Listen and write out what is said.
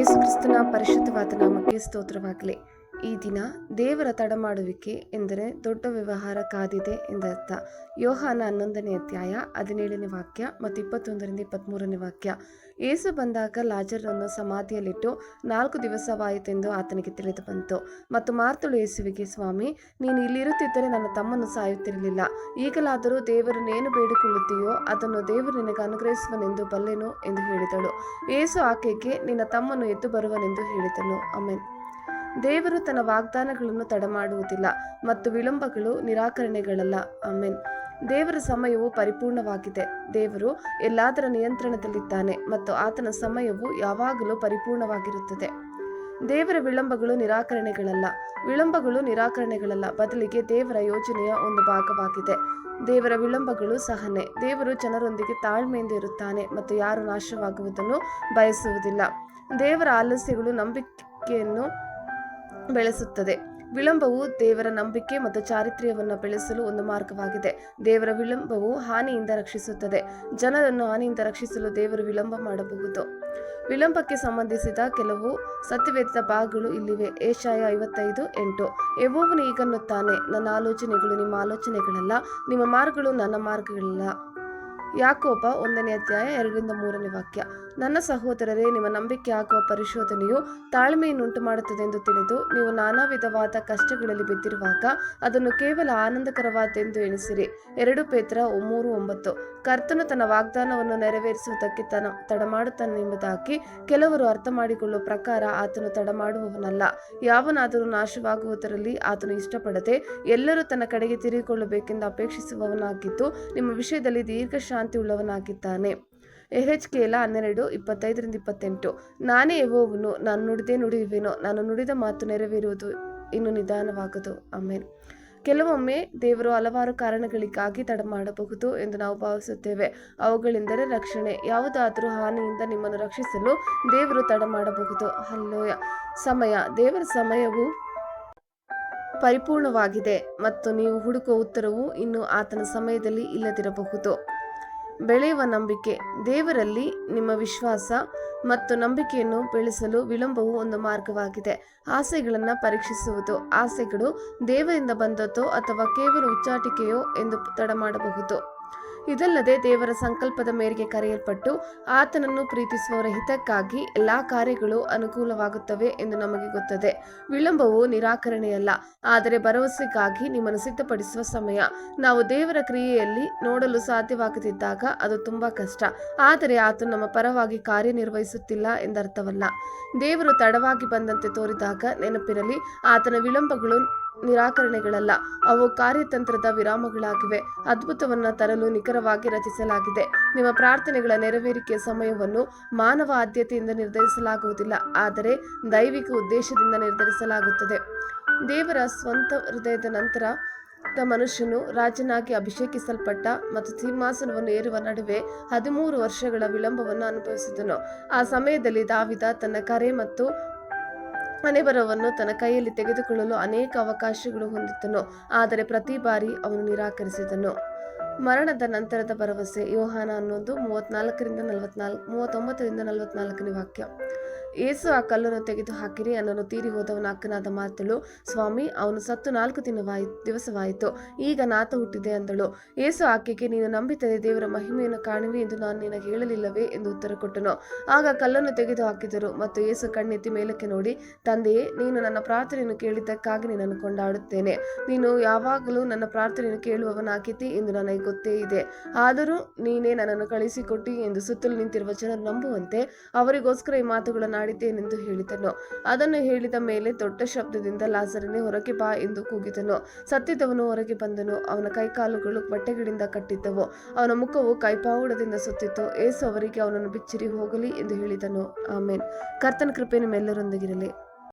ಯೇಸು ಕ್ರಿಸ್ತನ ಪರಿಶುದ್ಧವಾದ ನಾಮಕ್ಕೆ ಸ್ತೋತ್ರವಾಗಲಿ. ಈ ದಿನ ದೇವರ ತಡಮಾಡುವಿಕೆ ಎಂದರೆ ದೊಡ್ಡ ವ್ಯವಹಾರ ಕಾದಿದೆ ಎಂದರ್ಥ. ಯೋಹಾನ ಹನ್ನೊಂದನೇ ಅಧ್ಯಾಯ ಹದಿನೇಳನೇ ವಾಕ್ಯ ಮತ್ತು ಇಪ್ಪತ್ತೊಂದರಿಂದ ಇಪ್ಪತ್ತ್ಮೂರನೇ ವಾಕ್ಯ. ಏಸು ಬಂದಾಗ ಲಾಜರನ್ನು ಸಮಾಧಿಯಲ್ಲಿಟ್ಟು ನಾಲ್ಕು ದಿವಸವಾಯಿತೆಂದು ಆತನಿಗೆ ತಿಳಿದು ಬಂತು. ಮತ್ತು ಮಾರ್ತಳು ಯೇಸುವಿಗೆ, ಸ್ವಾಮಿ, ನೀನು ಇಲ್ಲಿರುತ್ತಿದ್ದರೆ ನನ್ನ ತಮ್ಮನ್ನು ಸಾಯುತ್ತಿರಲಿಲ್ಲ. ಈಗಲಾದರೂ ದೇವರನ್ನೇನು ಬೇಡಿಕೊಳ್ಳುತ್ತೀಯೋ, ಅದನ್ನು ದೇವರು ನಿನಗೆ ಅನುಗ್ರಹಿಸುವನೆಂದು ಬಲ್ಲೆನು? ಎಂದು ಹೇಳಿದಳು. ಏಸು ಆಕೆಗೆ, ನಿನ್ನ ತಮ್ಮನ್ನು ಎದ್ದು ಬರುವನೆಂದು ಹೇಳಿದನು. ಅಮೆನ್ ದೇವರು ತನ್ನ ವಾಗ್ದಾನಗಳನ್ನು ತಡಮಾಡುವುದಿಲ್ಲ ಮತ್ತು ವಿಳಂಬಗಳು ನಿರಾಕರಣೆಗಳಲ್ಲ. ಅಮೆನ್ ದೇವರ ಸಮಯವು ಪರಿಪೂರ್ಣವಾಗಿದೆ. ದೇವರು ಎಲ್ಲದರ ನಿಯಂತ್ರಣದಲ್ಲಿದ್ದಾನೆ ಮತ್ತು ಆತನ ಸಮಯವು ಯಾವಾಗಲೂ ಪರಿಪೂರ್ಣವಾಗಿರುತ್ತದೆ. ದೇವರ ವಿಳಂಬಗಳು ನಿರಾಕರಣೆಗಳಲ್ಲ. ವಿಳಂಬಗಳು ನಿರಾಕರಣೆಗಳಲ್ಲ. ಬದಲಿಗೆ ದೇವರ ಯೋಜನೆಯ ಒಂದು ಭಾಗವಾಗಿದೆ. ದೇವರ ವಿಳಂಬಗಳು ಸಹನೆ. ದೇವರು ಜನರೊಂದಿಗೆ ತಾಳ್ಮೆಯಿಂದ ಇರುತ್ತಾನೆ ಮತ್ತು ಯಾರು ನಾಶವಾಗುವುದನ್ನು ಬಯಸುವುದಿಲ್ಲ. ದೇವರ ಆಲಸ್ಯಗಳು ನಂಬಿಕೆಯನ್ನು ಬೆಳೆಸುತ್ತದೆ. ವಿಳಂಬವು ದೇವರ ನಂಬಿಕೆ ಮತ್ತು ಚಾರಿತ್ರ್ಯವನ್ನು ಬೆಳೆಸಲು ಒಂದು ಮಾರ್ಗವಾಗಿದೆ. ದೇವರ ವಿಳಂಬವು ಹಾನಿಯಿಂದ ರಕ್ಷಿಸುತ್ತದೆ. ಜನರನ್ನು ಹಾನಿಯಿಂದ ರಕ್ಷಿಸಲು ದೇವರು ವಿಳಂಬ ಮಾಡಬಹುದು. ವಿಳಂಬಕ್ಕೆ ಸಂಬಂಧಿಸಿದ ಕೆಲವು ಸತ್ಯವೇದ ಭಾಗಗಳು ಇಲ್ಲಿವೆ. ಏಷಾಯ ಐವತ್ತೈದು ಎಂಟು. ಯವೋವನು ಈಗನ್ನುತ್ತಾನೆ ನನ್ನ ಆಲೋಚನೆಗಳು ನಿಮ್ಮ ಆಲೋಚನೆಗಳಲ್ಲ, ನಿಮ್ಮ ಮಾರ್ಗಗಳು ನನ್ನ ಮಾರ್ಗಗಳಲ್ಲ. ಯಾಕೋಬ ಒಂದನೇ ಅಧ್ಯಾಯ ಎರಡರಿಂದ ಮೂರನೇ ವಾಕ್ಯ. ನನ್ನ ಸಹೋದರರೇ, ನಿಮ್ಮ ನಂಬಿಕೆ ಆಗುವ ಪರಿಶೋಧನೆಯು ತಾಳ್ಮೆಯನ್ನುಂಟು ಮಾಡುತ್ತದೆ ಎಂದು ತಿಳಿದು, ನೀವು ನಾನಾ ವಿಧವಾದ ಕಷ್ಟಗಳಲ್ಲಿ ಬಿದ್ದಿರುವಾಗ ಅದನ್ನು ಕೇವಲ ಆನಂದಕರವಾದೆಂದು ಎಣಿಸಿರಿ. ಎರಡು ಪೇತ್ರ ಮೂರು ಒಂಬತ್ತು. ಕರ್ತನು ತನ್ನ ವಾಗ್ದಾನವನ್ನು ನೆರವೇರಿಸುವುದಕ್ಕೆ ತನ ತಡಮಾಡುತ್ತಾನೆಂಬುದಾಗಿ ಕೆಲವರು ಅರ್ಥ ಮಾಡಿಕೊಳ್ಳುವ ಪ್ರಕಾರ ಆತನು ತಡಮಾಡುವವನಲ್ಲ. ಯಾವನಾದರೂ ನಾಶವಾಗುವುದರಲ್ಲಿ ಆತನು ಇಷ್ಟಪಡದೆ ಎಲ್ಲರೂ ತನ್ನ ಕಡೆಗೆ ತಿರುಗಿಕೊಳ್ಳಬೇಕೆಂದು ಅಪೇಕ್ಷಿಸುವವನಾಗಿದ್ದು, ನಿಮ್ಮ ವಿಷಯದಲ್ಲಿ ದೀರ್ಘ ಶಾಂತಿ ಉಳ್ಳವನಾಗಿದ್ದಾನೆ ಎಹೆಚ್ಕೇಲ ಹನ್ನೆರಡು, ಇಪ್ಪತ್ತೈದರಿಂದ ಇಪ್ಪತ್ತೆಂಟು. ನಾನೇ ಯೆಹೋವನು, ನಾನು ನುಡಿದೇ ನುಡಿಯುವೆನೋ, ನಾನು ನುಡಿದ ಮಾತು ನೆರವೇರುವುದು ಇನ್ನು ನಿಧಾನವಾಗದು. ಆಮೇಲೆ ಕೆಲವೊಮ್ಮೆ ದೇವರು ಹಲವಾರು ಕಾರಣಗಳಿಗಾಗಿ ತಡ ಮಾಡಬಹುದು ಎಂದು ನಾವು ಭಾವಿಸುತ್ತೇವೆ. ಅವುಗಳೆಂದರೆ ರಕ್ಷಣೆ, ಯಾವುದಾದರೂ ಹಾನಿಯಿಂದ ನಿಮ್ಮನ್ನು ರಕ್ಷಿಸಲು ದೇವರು ತಡ ಮಾಡಬಹುದು ಅಲ್ಲೋಯ ಸಮಯ. ದೇವರ ಸಮಯವು ಪರಿಪೂರ್ಣವಾಗಿದೆ ಮತ್ತು ನೀವು ಹುಡುಕುವ ಉತ್ತರವು ಇನ್ನು ಆತನ ಸಮಯದಲ್ಲಿ ಇಲ್ಲದಿರಬಹುದು. ಬೆಳೆಯುವ ನಂಬಿಕೆ, ದೇವರಲ್ಲಿ ನಿಮ್ಮ ವಿಶ್ವಾಸ ಮತ್ತು ನಂಬಿಕೆಯನ್ನು ಬೆಳೆಸಲು ವಿಳಂಬವು ಒಂದು ಮಾರ್ಗವಾಗಿದೆ. ಆಸೆಗಳನ್ನು ಪರೀಕ್ಷಿಸುವುದು, ಆಸೆಗಳು ದೇವರಿಂದ ಬಂದದ್ದೋ ಅಥವಾ ಕೇವಲ ಉಚ್ಚಾಟಿಕೆಯೋ ಎಂದು ತಡ ಮಾಡಬಹುದು. ಇದಲ್ಲದೆ ದೇವರ ಸಂಕಲ್ಪದ ಮೇರೆಗೆ ಕರೆಯಲ್ಪಟ್ಟು ಆತನನ್ನು ಪ್ರೀತಿಸುವವರ ಹಿತಕ್ಕಾಗಿ ಎಲ್ಲಾ ಕಾರ್ಯಗಳು ಅನುಕೂಲವಾಗುತ್ತವೆ ಎಂದು ನಮಗೆ ಗೊತ್ತದೆ. ವಿಳಂಬವು ನಿರಾಕರಣೆಯಲ್ಲ, ಆದರೆ ಭರವಸೆಗಾಗಿ ನಿಮ್ಮನ್ನು ಸಿದ್ಧಪಡಿಸುವ ಸಮಯ. ನಾವು ದೇವರ ಕ್ರಿಯೆಯಲ್ಲಿ ನೋಡಲು ಸಾಧ್ಯವಾಗದಿದ್ದಾಗ ಅದು ತುಂಬಾ ಕಷ್ಟ, ಆದರೆ ಆತ ನಮ್ಮ ಪರವಾಗಿ ಕಾರ್ಯನಿರ್ವಹಿಸುತ್ತಿಲ್ಲ ಎಂದರ್ಥವಲ್ಲ. ದೇವರು ತಡವಾಗಿ ಬಂದಂತೆ ತೋರಿದಾಗ ನೆನಪಿರಲಿ, ಆತನ ವಿಳಂಬಗಳು ನಿರಾಕರಣೆಗಳಲ್ಲ. ಅವು ಕಾರ್ಯತಂತ್ರದ ವಿರಾಮಗಳಾಗಿವೆ. ಅದ್ಭುತವನ್ನ ತರಲು ನಿಖರವಾಗಿ ರಚಿಸಲಾಗಿದೆ. ನಿಮ್ಮ ಪ್ರಾರ್ಥನೆಗಳ ನೆರವೇರಿಕೆಯ ಸಮಯವನ್ನು ಮಾನವ ಆದ್ಯತೆಯಿಂದ ನಿರ್ಧರಿಸಲಾಗುವುದಿಲ್ಲ, ಆದರೆ ದೈವಿಕ ಉದ್ದೇಶದಿಂದ ನಿರ್ಧರಿಸಲಾಗುತ್ತದೆ. ದೇವರ ಸ್ವಂತ ಹೃದಯದ ನಂತರ ಮನುಷ್ಯನು ರಾಜನಾಗಿ ಅಭಿಷೇಕಿಸಲ್ಪಟ್ಟ ಮತ್ತು ಸಿಂಹಾಸನವನ್ನು ಏರುವ ನಡುವೆ ಹದಿಮೂರು ವರ್ಷಗಳ ವಿಳಂಬವನ್ನು ಅನುಭವಿಸಿದನು. ಆ ಸಮಯದಲ್ಲಿ ದಾವಿದ ತನ್ನ ಕರೆ ಮತ್ತು ಮನೆಬರವನ್ನು ತನ್ನ ಕೈಯಲ್ಲಿ ತೆಗೆದುಕೊಳ್ಳಲು ಅನೇಕ ಅವಕಾಶಗಳು ಹೊಂದಿದ್ದನು. ಆದರೆ ಪ್ರತಿ ಬಾರಿ ಅವನು ನಿರಾಕರಿಸಿದನು. ಮರಣದ ನಂತರದ ಭರವಸೆ ಯೋಹಾನ ಅನ್ನೋದು ಮೂವತ್ನಾಲ್ಕರಿಂದ ನಲವತ್ನಾಲ್ಕು ಮೂವತ್ತೊಂಬತ್ತರಿಂದ ನಲವತ್ನಾಲ್ಕನೇ ವಾಕ್ಯ. ಏಸು ಆ ಕಲ್ಲನ್ನು ತೆಗೆದು ಹಾಕಿರಿ ಅನ್ನೋನು ತೀರಿ ಹೋದವನ ಅಕ್ಕನಾದ ಮಾತಳು ಸ್ವಾಮಿ, ಅವನು ಸತ್ತು ನಾಲ್ಕು ದಿನವಾಯಿ, ದಿವಸವಾಯಿತು. ಈಗ ನಾತ ಹುಟ್ಟಿದೆ ಅಂದಳು. ಏಸು ಆಕೆಗೆ, ನೀನು ನಂಬಿದರೆ ದೇವರ ಮಹಿಮೆಯನ್ನು ಕಾಣುವೆ ಎಂದು ನಾನು ನಿನಗೆ ಹೇಳಲಿಲ್ಲವೇ ಎಂದು ಉತ್ತರ ಕೊಟ್ಟನು. ಆಗ ಕಲ್ಲನ್ನು ತೆಗೆದು ಹಾಕಿದರು ಮತ್ತು ಏಸು ಕಣ್ಣೆತ್ತಿ ಮೇಲಕ್ಕೆ ನೋಡಿ, ತಂದೆಯೇ, ನೀನು ನನ್ನ ಪ್ರಾರ್ಥನೆಯನ್ನು ಕೇಳಿದ್ದಕ್ಕಾಗಿ ನಿನ್ನನ್ನು ಕೊಂಡಾಡುತ್ತೇನೆ. ನೀನು ಯಾವಾಗಲೂ ನನ್ನ ಪ್ರಾರ್ಥನೆಯನ್ನು ಕೇಳುವವನಾಗಿದ್ದಿ ಎಂದು ನನಗೆ ಗೊತ್ತೇ ಇದೆ. ಆದರೂ ನೀನೇ ನನ್ನನ್ನು ಕಳಿಸಿಕೊಟ್ಟಿ ಎಂದು ಸುತ್ತಲೂ ನಿಂತಿರುವ ಜನರು ನಂಬುವಂತೆ ಅವರಿಗೋಸ್ಕರ ಈ ಮಾತುಗಳನ್ನು ಆಡಿದ್ದೇನೆಂದು ಹೇಳಿದನು. ಅದನ್ನು ಹೇಳಿದ ಮೇಲೆ ದೊಡ್ಡ ಶಬ್ದದಿಂದ ಲಾಸರನೇ ಹೊರಗೆ ಬಾ ಎಂದು ಕೂಗಿದನು. ಸತ್ತಿದ್ದವನು ಹೊರಗೆ ಬಂದನು. ಅವನ ಕೈಕಾಲುಗಳು ಬಟ್ಟೆಗಳಿಂದ ಕಟ್ಟಿದ್ದವು. ಅವನ ಮುಖವು ಕೈಪಾವುಡದಿಂದ ಸುತ್ತಿತ್ತು. ಏಸು ಅವರಿಗೆ ಅವನನ್ನು ಬಿಚ್ಚಿರಿ, ಹೋಗಲಿ ಎಂದು ಹೇಳಿದನು. ಆಮೇನ್. ಕರ್ತನ ಕೃಪೆ ನಿಮ್ಮೆಲ್ಲರೊಂದಿಗಿರಲಿ.